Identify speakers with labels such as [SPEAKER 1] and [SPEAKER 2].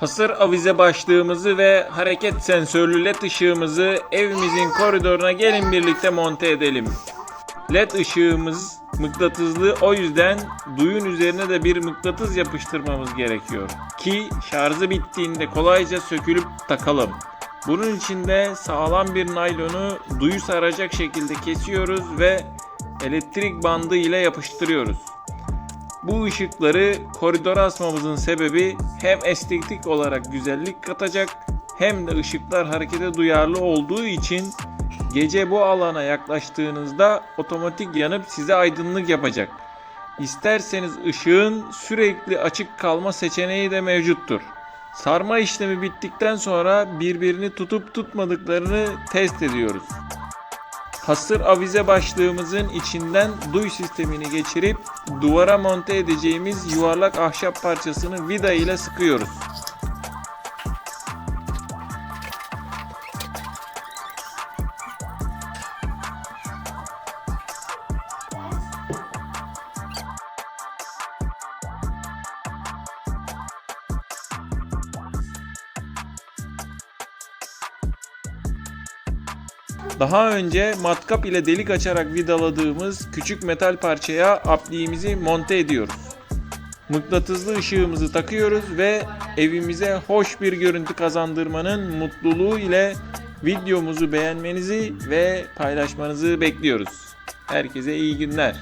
[SPEAKER 1] Hasır avize başlığımızı ve hareket sensörlü led ışığımızı evimizin koridoruna gelin birlikte monte edelim. LED ışığımız mıknatıslı o yüzden duyun üzerine de bir mıknatıs yapıştırmamız gerekiyor. Ki şarjı bittiğinde kolayca sökülüp takalım. Bunun için de sağlam bir naylonu duyu saracak şekilde kesiyoruz ve elektrik bandı ile yapıştırıyoruz. Bu ışıkları koridora asmamızın sebebi hem estetik olarak güzellik katacak hem de ışıklar harekete duyarlı olduğu için gece bu alana yaklaştığınızda otomatik yanıp size aydınlık yapacak. İsterseniz ışığın sürekli açık kalma seçeneği de mevcuttur. Sarma işlemi bittikten sonra birbirini tutup tutmadıklarını test ediyoruz. Hasır avize başlığımızın içinden duy sistemini geçirip duvara monte edeceğimiz yuvarlak ahşap parçasını vida ile sıkıyoruz. Daha önce matkap ile delik açarak vidaladığımız küçük metal parçaya apliğimizi monte ediyoruz. Mıknatıslı ışığımızı takıyoruz ve evimize hoş bir görüntü kazandırmanın mutluluğu ile videomuzu beğenmenizi ve paylaşmanızı bekliyoruz. Herkese iyi günler.